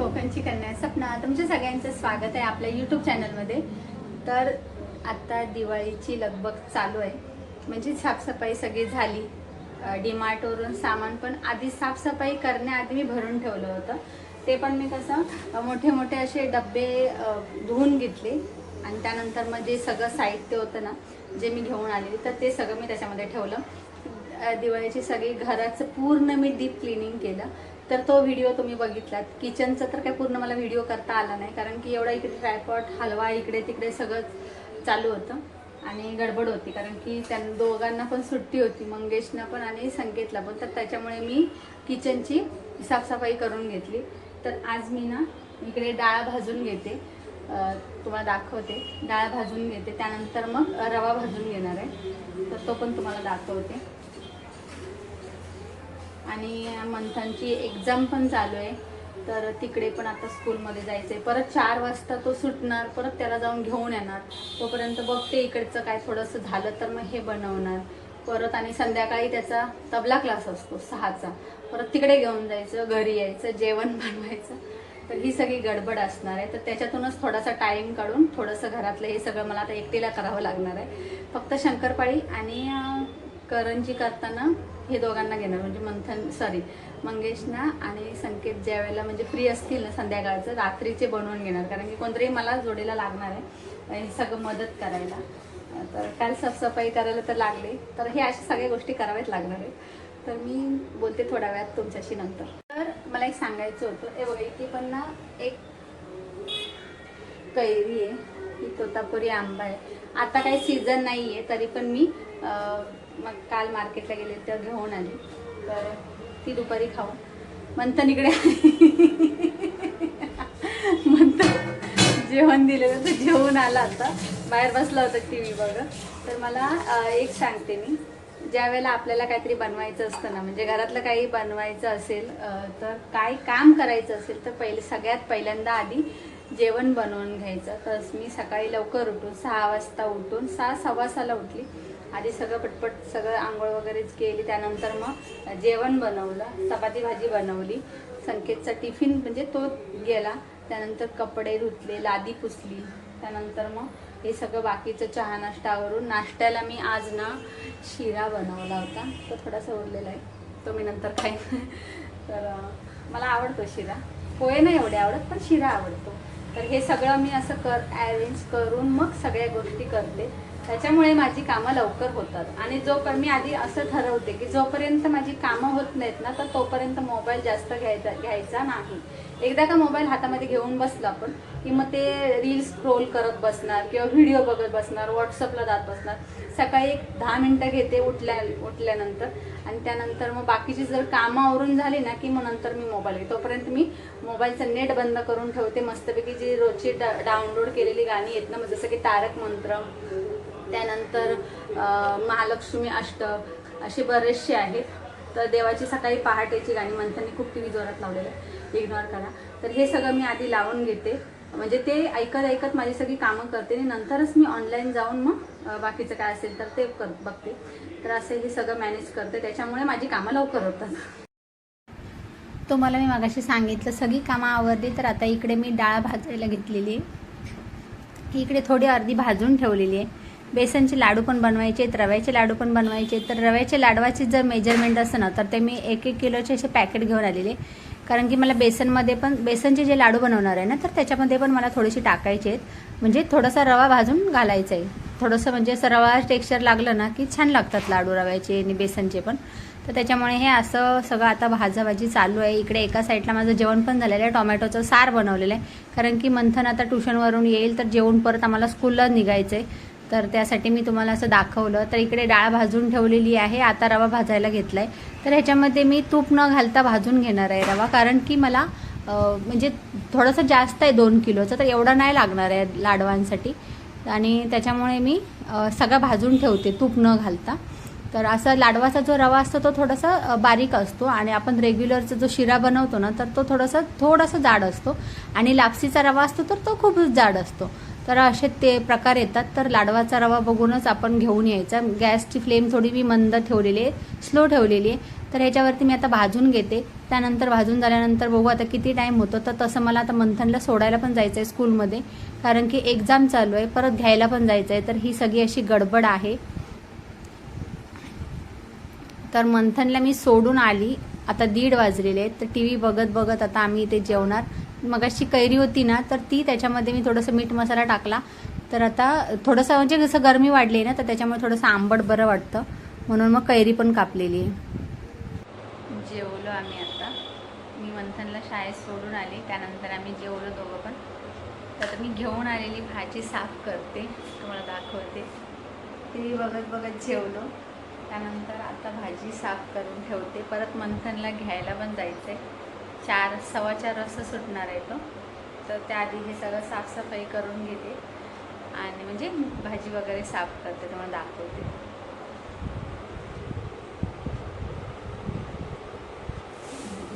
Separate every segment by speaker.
Speaker 1: कोकणची कन्या सपना. तुमच्या सगळ्यांचं स्वागत आहे आपल्या यूट्यूब चॅनलमध्ये तर आता दिवाळीची लगबग चालू आहे. म्हणजे साफसफाई सगळी झाली. डीमार्टवरून सामान पण आधी साफसफाई करण्याआधी मी भरून ठेवलं होतं. ते पण मी कसं मोठे मोठे असे डबे धुवून घेतले. आणि त्यानंतर मग जे सगळं साहित्य होतं ना जे मी घेऊन आलेली तर ते सगळं मी त्याच्यामध्ये ठेवलं. दिवाळीची सगळी घराचं पूर्ण मी डीप क्लिनिंग केलं. तर तो व्हिडिओ तुम्ही बघितलात. किचनचं तर काही पूर्ण मला व्हिडिओ करता आला नाही कारण की एवढा इकडे ट्रायपॉट हलवा इकडे तिकडे सगळं चालू होतं आणि गडबड होती कारण की त्या दोघांना पण सुट्टी होती मंगेशना पण आणि संकेतला पण. तर त्याच्यामुळे मी किचनची साफसफाई करून घेतली. तर आज मी ना इकडे डाळ भाजून घेते. तुम्हाला दाखवते. डाळ भाजून घेते. त्यानंतर मग रवा भाजून घेणार आहे. तर तो पण तुम्हाला दाखवते. आणि मंथनची एक्झाम पण चालू आहे. तर तिकडे पण आता स्कूलमध्ये जायचं आहे परत चार वाजता तो सुटणार परत त्याला जाऊन घेऊन येणार. तोपर्यंत बघते इकडचं काय थोडंसं झालं तर मग हे बनवणार. परत आणि संध्याकाळी त्याचा तबला क्लास असतो सहाचा. परत तिकडे घेऊन जायचं घरी यायचं जेवण बनवायचं. तर ही सगळी गडबड असणार आहे. तर त्याच्यातूनच थोडासा टाईम काढून थोडंसं घरातलं हे सगळं मला आता एकटीला करावं लागणार आहे. फक्त शंकरपाळी आणि करंजी करताना हे दोघांना घेणार म्हणजे मंथन सॉरी मंगेशना आणि संकेत ज्या वेळेला म्हणजे फ्री असतील ना संध्याकाळचं रात्रीचे बनवून घेणार. कारण की कोणतरी मला जोडीला लागणार आहे हे सगळं मदत करायला. तर काल साफसफाई करायला तर लागले. तर हे अशा सगळ्या गोष्टी कराव्याच लागणार आहेत. तर मी बोलते थोड्या वेळात तुमच्याशी नंतर. तर मला एक सांगायचं होतं. हे बघा इथे पण ना एक कैरी आहे. ही तोतापुरी आंबा आहे. आता काही सीझन नाही आहे तरी पण मी मग काल मार्केटला गेले तर घेऊन आली. तर ती दुपारी खाऊ. म्हणतं इकडे म्हणतं जेवण दिलेलं तर जेवण आला आता. बाहेर बसला होता टी व्ही बघ तर मला एक सांगते मी. ज्या वेळेला आपल्याला काहीतरी बनवायचं असतं ना म्हणजे घरातलं काही बनवायचं असेल तर काय काम करायचं असेल तर पहिले सगळ्यात पहिल्यांदा आधी जेवण बनवून घ्यायचं. तर मी सकाळी लवकर उठून सहा वाजता उठून सहा सव्वा सहाला उठली. आधी सगळं पटपट सगळं आंघोळ वगैरेच केली. त्यानंतर मग जेवण बनवलं. चपाती भाजी बनवली. संकेतचा टिफिन म्हणजे तो गेला. त्यानंतर कपडे धुतले लादी पुसली. त्यानंतर मग हे सगळं बाकीचं चहा नाश्तावरून नाश्त्याला मी आज ना शिरा बनवला होता. तो थोडासा उरलेला आहे. तो मी नंतर खाईन. तर मला आवडतो शिरा. पोहे नाही एवढे आवडत पण शिरा आवडतो. तर हे सगळं मी असं कर अरेंज करून मग सगळ्या गोष्टी करते. त्याच्यामुळे माझी कामं लवकर होतात. आणि जोपर्यंत मी आधी असं ठरवते की जोपर्यंत माझी कामं होत नाहीत ना तर तोपर्यंत मोबाईल जास्त घ्यायचा घ्यायचा नाही. एकदा का मोबाईल हातामध्ये घेऊन बसला आपण की मग ते रील्स स्क्रोल करत बसणार किंवा व्हिडिओ बघत बसणार व्हॉट्सअपला जात बसणार. सकाळी एक दहा मिनटं घेते उठल्या उठल्यानंतर. आणि त्यानंतर मग बाकीची जर कामं आवरून झाली ना की मग नंतर मी मोबाईल घेते. तोपर्यंत मी मोबाईलचं नेट बंद करून ठेवते. मस्तपैकी जी रोजची डाउनलोड केलेली गाणी आहेत ना मग जसं की तारक मंत्र त्यानंतर महालक्ष्मी अष्टक असे बरेचसे आहेत. तर देवाची सकाळी पहाटेची गाणी म्हणताना खूप टी व्ही जोरात लावलेलं आहे इग्नोर करा. तर हे सगळं मी आधी लावून घेते. म्हणजे ते ऐकत ऐकत माझी सगळी कामं करते आणि नंतरच मी ऑनलाईन जाऊन मग बाकीचं काय असेल तर ते कर बघते. तर असे हे सगळं मॅनेज करते. त्याच्यामुळे माझी कामं लवकर होतात. तुम्हाला मी मागाशी सांगितलं सगळी कामं आवरली तर आता इकडे मी डाळ भाजायला घेतलेली आहे. इकडे थोडी अर्धी भाजून ठेवलेली आहे. बेसनचे लाडू पण बनवायचे आहेत रव्याचे लाडू पण बनवायचे तर रव्याच्या लाडवाची जर मेजरमेंट असतं ना तर ते मी एक एक किलोचे असे पॅकेट घेऊन आलेले कारण की मला बेसनमध्ये पण बेसनचे जे लाडू बनवणार आहे ना तर त्याच्यामध्ये पण मला थोडीशी टाकायचे आहेत. म्हणजे थोडासा रवा भाजून घालायचा आहे. थोडंसं म्हणजे असं रवा टेक्स्चर लागलं ना की छान लागतात लाडू रव्याचे आणि बेसनचे पण. तर त्याच्यामुळे हे असं सगळं आता भाजाभाजी चालू आहे. इकडे एका साईडला माझं जेवण पण झालेलं आहे. टोमॅटोचं सार बनवलेलं आहे. कारण की मंथन आता ट्युशनवरून येईल तर जेवण परत आम्हाला स्कूलला निघायचं आहे तर त्यासाठी मी तुम्हाला असं दाखवलं. तर इकडे डाळ भाजून ठेवलेली आहे. आता रवा भाजायला घेतला आहे तर ह्याच्यामध्ये मी तूप न घालता भाजून घेणार आहे रवा. कारण की मला म्हणजे थोडंसं जास्त आहे दोन किलोचं तर एवढं नाही लागणार आहे लाडवांसाठी. आणि त्याच्यामुळे मी सगळं भाजून ठेवते तूप न घालता. तर असा लाडवाचा जो रवा असतो तो थोडासा बारीक असतो. आणि आपण रेग्युलरचा जो शिरा बनवतो ना तर तो थोडासा थोडासा जाड असतो. आणि लापसीचा रवा असतो तर तो खूपच जाड असतो. तर असे ते प्रकार येतात. तर लाडवाचा रवा बघूनच आपण घेऊन यायचा. गॅसची फ्लेम थोडी मी मंद ठेवलेली आहे. स्लो ठेवलेली आहे. तर ह्याच्यावरती मी आता भाजून घेते. त्यानंतर भाजून झाल्यानंतर बघू आता किती टाईम होतो. तर तसं मला आता मंथनला सोडायला पण जायचं आहे स्कूलमध्ये. कारण की एक्झाम चालू आहे. परत घ्यायला पण जायचं आहे तर ही सगळी अशी गडबड आहे. तर मंथनला मी सोडून आली. आता दीड वाजलेले आहेत. तर टी व्ही बघत बघत आता आम्ही इथे जेवणार. मगाशी कैरी होती ना तर ती त्याच्यामध्ये मी थोडंसं मीठ मसाला टाकला. तर आता थोडंसं म्हणजे जसं गरमी वाढली ना तर त्याच्यामुळे थोडंसं आंबट बरं वाटतं. म्हणून मग कैरी पण कापलेली आहे. जेवलो आम्ही आता. मी मंथनला शाळेत सोडून आले त्यानंतर आम्ही जेवलो दोघं पण. तर आता मी घेऊन आलेली भाजी साफ करते तुम्हाला दाखवते. ती बघत बघत जेवलो. त्यानंतर आता भाजी साफ करून ठेवते. परत मंथनला घ्यायला पण जायचं आहे चार सव्वा चार वाजता सुटणार आहे तो. तर त्याआधी हे सगळं साफसफाई करून घेते. आणि म्हणजे भाजी वगैरे साफ करते तुम्हाला दाखवते.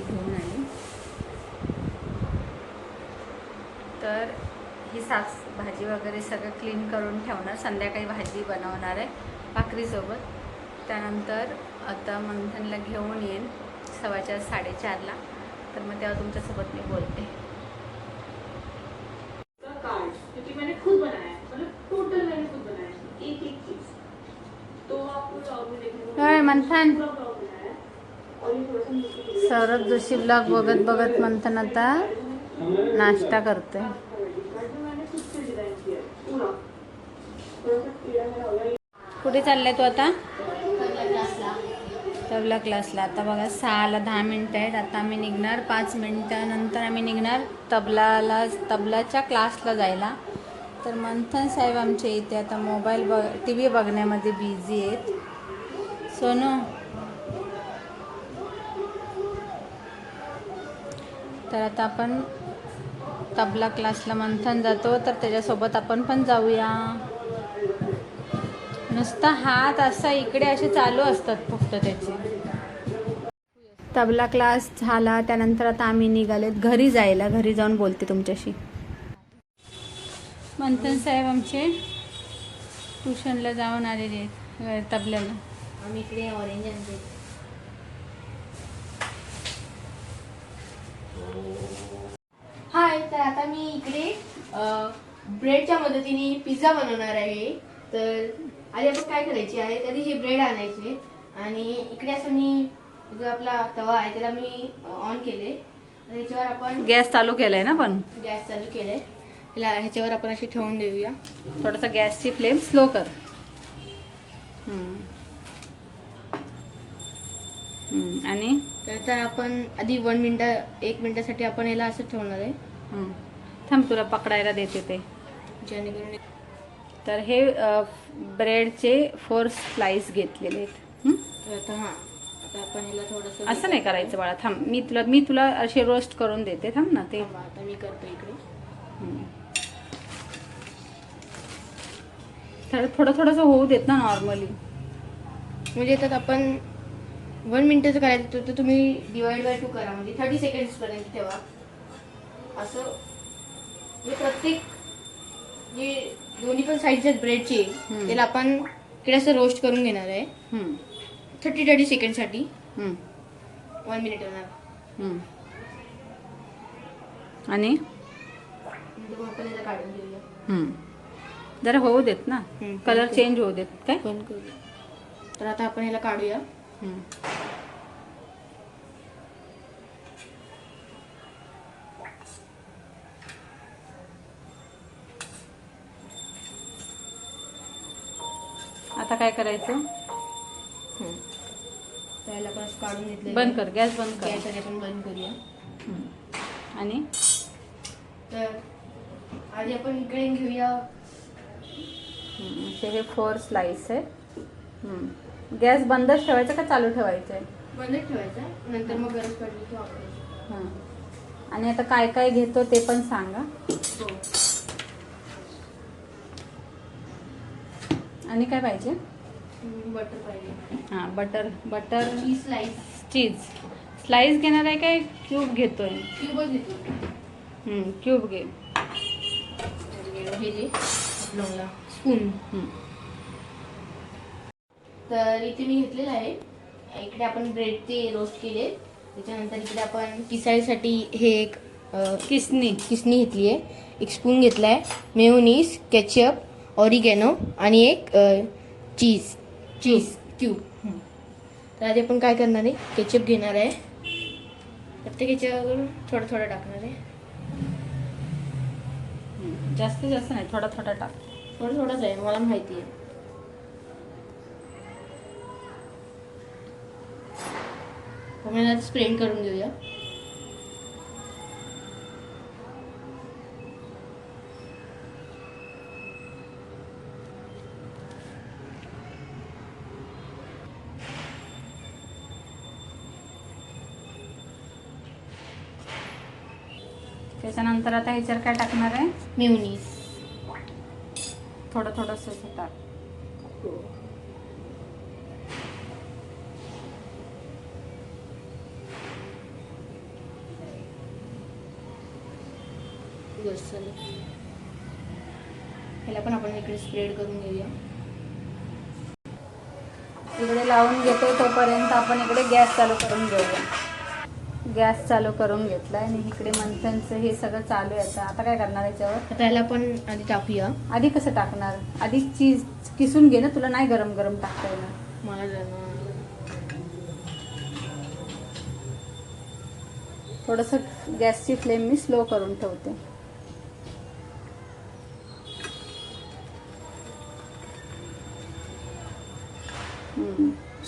Speaker 1: घेऊन आली. तर ही साफ भाजी वगैरे सगळं क्लीन करून ठेवणार. संध्याकाळी भाजी बनवणार आहे भाकरीसोबत. त्यानंतर आता मंथनला घेऊन येईन सव्वाचार साडेचारला. तर मग तेव्हा तुमच्यासोबत मी बोलते. मंथन सौरभ जोशी ब्लॉग बघत बघत मंथन आता नाश्ता करते. कुठे चाललाय तू आता? तबला क्लासला. आता बघा सहाला दहा मिनटं आहेत. आता आम्ही निघणार पाच मिनटानंतर आम्ही निघणार तबलाला तबलाच्या क्लासला जायला. तर मंथन साहेब आमच्या इथे आता मोबाईल बघ टी व्ही बघण्यामध्ये बिझी आहेत. सोनू. तर आता आपण तबला क्लासला मंथन जातो. तर त्याच्यासोबत आपण पण जाऊया. नुसता हात असा इकडे असे चालू असतात फक्त त्याचे. तबला क्लास झाला त्यानंतर आता आम्ही निघालेत घरी जायला. घरी जाऊन बोलते तुमच्याशी. मंथन साहेब आमचे ट्युशनला जाऊन आलेले आहेत तबल्याला.
Speaker 2: आम्ही इकडे ऑरेंज आणते हाय तर आता मी इकडे ब्रेडच्या मदतीने पिझ्झा बनवणार आहे. तर आधी आपण काय करायचे आहे तरी हे ब्रेड आणायचे. आणि इकडे असं मी जो आपला तवा आहे त्याला मी ऑन केले. ह्याच्यावर आपण
Speaker 1: गॅस चालू केलाय ना पण?
Speaker 2: गॅस चालू केलाय. त्याला ह्याच्यावर आपण अशी ठेवून देऊया.
Speaker 1: थोडासा गॅसची फ्लेम स्लो कर. आणि?
Speaker 2: तर आपण आधी वन मिनटं एक मिनिटासाठी आपण याला असं ठेवणार आहे.
Speaker 1: थांब तुला पकडायला देते ते.
Speaker 2: जेणेकरून
Speaker 1: तर हे ब्रेडचे फोर स्लाइस घेतलेले आहेत.
Speaker 2: हां?
Speaker 1: असं नाही करायचं बाळा थांब. मी तुला मी तुला असे रोस्ट करून देते थांब ना ते.
Speaker 2: थांबा, आता मी करतो इकडे.
Speaker 1: तर थोडं थोडंसं होऊ देत ना नॉर्मली.
Speaker 2: म्हणजे त्यात आपण वन मिनिटाचं करायचं तर- तुम्ही डिवाइड बाय टू करा. म्हणजे थर्टी सेकंड्स पर्यंत ठेवा. असं म्हणजे प्रत्येक जे दोन्ही पण साईडचे आहेत ब्रेडचे
Speaker 1: हम्म.
Speaker 2: त्याला आपण इकडे असं रोस्ट करून घेणार आहे
Speaker 1: हम्म.
Speaker 2: थर्टी थर्टी सेकंडसाठी
Speaker 1: हम्म.
Speaker 2: वन मिनिट होणार
Speaker 1: हम्म. आणि
Speaker 2: नंतर मग आपण याला काढून घेऊया
Speaker 1: हम्म. जरा होऊ देत ना
Speaker 2: हम्म.
Speaker 1: कलर चेंज होऊ देत काय
Speaker 2: बंद करूया तर आता आपण ह्याला काढूया
Speaker 1: हम्म. आता काय करायचं?
Speaker 2: आपण असं काढून घेतलं
Speaker 1: बंद कर गॅस बंद कर.
Speaker 2: गॅस आपण बंद करूया.
Speaker 1: आणि?
Speaker 2: तर आधी आपण इकडे घेऊया.
Speaker 1: असे हे फोर स्लाइस आहे. गॅस बंदच ठेवायचा का चालू ठेवायचं आहे
Speaker 2: बंदच ठेवायचा. नंतर मग गरज पडली की वापरायची.
Speaker 1: हां आणि आता काय काय घेतो ते पण सांगा.
Speaker 2: हो.
Speaker 1: आणि काय पाहिजे?
Speaker 2: बटर पाहिजे.
Speaker 1: हां butter butter
Speaker 2: cheese slice
Speaker 1: cheese. Slice घेणार आहे काय? क्यूब घेतोय.
Speaker 2: क्यूबच घेतो
Speaker 1: हम्म, क्यूब घे.
Speaker 2: हे जे स्पून.
Speaker 1: हम्म.
Speaker 2: तर इथे मी घेतलेलं आहे. इकडे आपण ब्रेड ते रोस्ट केले. त्याच्यानंतर इकडे आपण किसाळीसाठी हे एक अ,
Speaker 1: किसनी.
Speaker 2: किसणी घेतली आहे. एक स्पून घेतला आहे मेयोनीज केचप ऑरिगॅनो आणि एक चीज चीज क्यूब. तर आधी आपण काय करणार आहे? केचप घेणार आहे. प्रत्येक याच्यावर थोडं थोडं टाकणार आहे.
Speaker 1: जास्त जास्त नाही थोडा थोडा टाक.
Speaker 2: थोडं थोडंच आहे मला माहिती आहे. आपण स्प्रेड करून घेऊया.
Speaker 1: त्याच्यानंतर आता ह्याच्यावर काय टाकणार आहे?
Speaker 2: मेयोनीज.
Speaker 1: थोडं थोडंसं
Speaker 2: चालेल ह्याला पण आपण इकडे स्प्रेड करून घेऊया.
Speaker 1: इकडे लावून घेतो तोपर्यंत आपण इकडे गॅस चालू करून घेऊया. गॅस चालू करून घेतला आणि इकडे मंथनचं हे सगळं चालू आहे आता. आता काय करणार याच्यावर?
Speaker 2: आता ह्याला पण आधी टाकूया.
Speaker 1: आधी कसं टाकणार? आधी चीज किसून घे ना तुला नाही गरम गरम टाकता येणार.
Speaker 2: मला जरा-
Speaker 1: थोडंसं गॅसची फ्लेम मी स्लो करून ठेवते.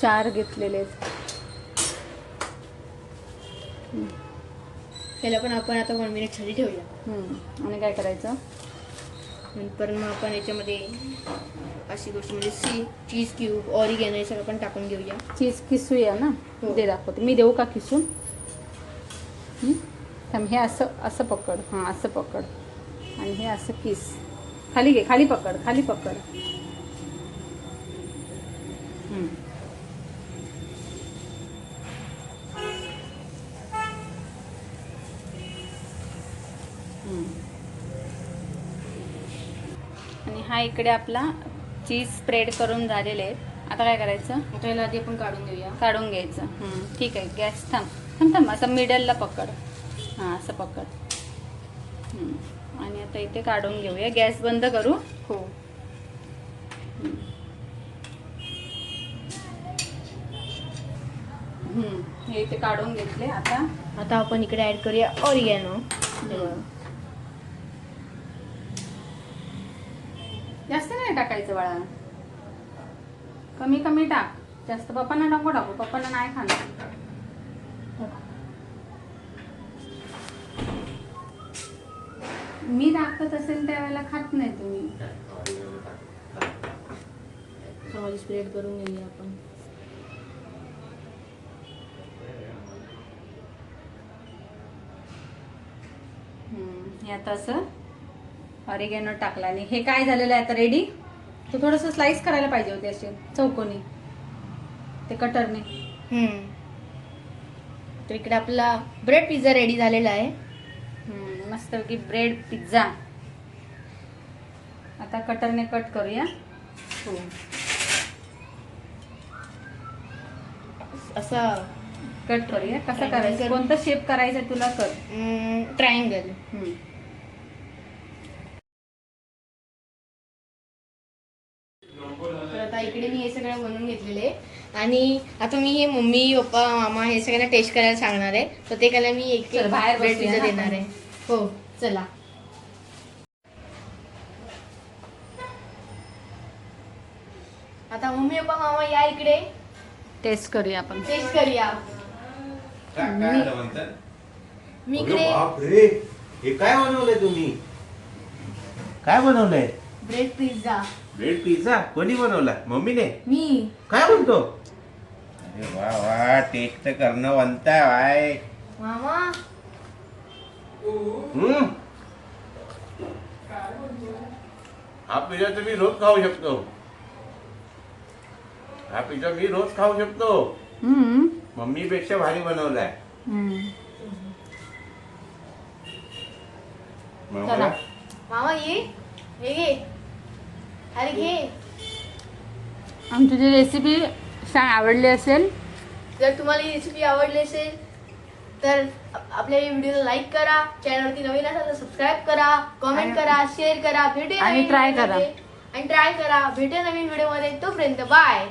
Speaker 1: चार घेतलेले आहेत.
Speaker 2: ह्याला पण आपण आता वन मिनिटसाठी ठेवूया.
Speaker 1: हम्म, आणि काय करायचं?
Speaker 2: नंतर मग आपण याच्यामध्ये अशी गोष्ट म्हणजे सी चीज क्यूब ऑरिगॅनो हे सगळं पण टाकून घेऊया.
Speaker 1: चीज किसूया ना?
Speaker 2: हो.
Speaker 1: ते दाखवते मी देऊ का किसून? थांब हे असं असं पकड. हां असं पकड. आणि हे असं किस. खाली घे खाली पकड खाली पकड. हा इकडे आपला चीज स्प्रेड करून झालेले आहेत. आता काय करायचं?
Speaker 2: आता ह्याला आधी आपण काढून घेऊया
Speaker 1: काढून घ्यायचं. हं, ठीक आहे गॅस थांब. थांब थांब असं मिडलला पकड. हां असं पकड. हं. आणि आता इथे काढून घेऊया. गॅस बंद करू?
Speaker 2: हो.
Speaker 1: हं, हे इथे काढून घेतले. आता?
Speaker 2: आता आपण इकडे ऍड करूया ऑरिगॅनो.
Speaker 1: जास्त नाही टाकायचं बाळा. कमी कमी टाक. जास्त पप्पांना नको टाकू पप्पांना नाही खाणार. मी टाकत असेल त्यावेळेला खात नाही तुम्ही.
Speaker 2: स्प्रेड करून घेऊया आपण.
Speaker 1: हम्म, हे आता असं. ऑरिगॅनो टाकला आणि हे काय झालेलं आहे आता रेडी तो थोडंसं स्लाइस करायला पाहिजे होते असे चौकोनी. ते कटरने.
Speaker 2: तर इकडे आपला ब्रेड पिझ्झा रेडी झालेला आहे.
Speaker 1: मस्तपैकी ब्रेड पिझ्झा आता कटरने कट करूया.
Speaker 2: हो. असा
Speaker 1: कट करूया. कसं करायचं?
Speaker 2: करू.
Speaker 1: कोणतं शेप करायचं तुला? कर.
Speaker 2: ट्रायंगल इकडे मी हे सगळं बनवून घेतलेले आणि आता मी हे मम्मी पप्पा मामा हे सगळ्यांना टेस्ट करायला सांगणार आहे. तर ते करायला मी एक
Speaker 1: बाहेर
Speaker 2: ब्रेड पिझ्झा देणार. आहे. हो चला. आता मम्मी पप्पा मामा या इकडे.
Speaker 1: टेस्ट करूया आपण.
Speaker 2: टेस्ट करूया? मी इकडे
Speaker 3: हे काय बनवलंय तुम्ही? काय बनवलंय?
Speaker 2: ब्रेड पिझ्झा
Speaker 3: ब्रेड पिझ्झा कोणी बनवला? मम्मीने?
Speaker 2: मी.
Speaker 3: काय म्हणतो? अरे वा वा टेस्ट करणं बनताय वाय.
Speaker 2: मामा.
Speaker 3: हम्म. हा पिझ्झा तर मी रोज खाऊ शकतो. हा पिझ्झा मी रोज खाऊ शकतो.
Speaker 1: हम्म.
Speaker 3: मम्मीपेक्षा भारी बनवलाय.
Speaker 1: हम्म.
Speaker 3: मामा,
Speaker 2: मामा ये. हे घे अरे घे.
Speaker 1: आमची जी रेसिपी सांग आवडली असेल?
Speaker 2: जर तुम्हाला ही रेसिपी आवडली असेल तर आप- आपल्या व्हिडिओला लाईक करा. चॅनलवरती नवीन असाल तर सबस्क्राईब करा कमेंट
Speaker 1: आणि-
Speaker 2: करा शेअर करा. भेटूया
Speaker 1: आणि
Speaker 2: नवीन
Speaker 1: try
Speaker 2: व्हिडिओमध्ये. आणि ट्राय करा. भेटूया नवीन व्हिडिओमध्ये तोपर्यंत बाय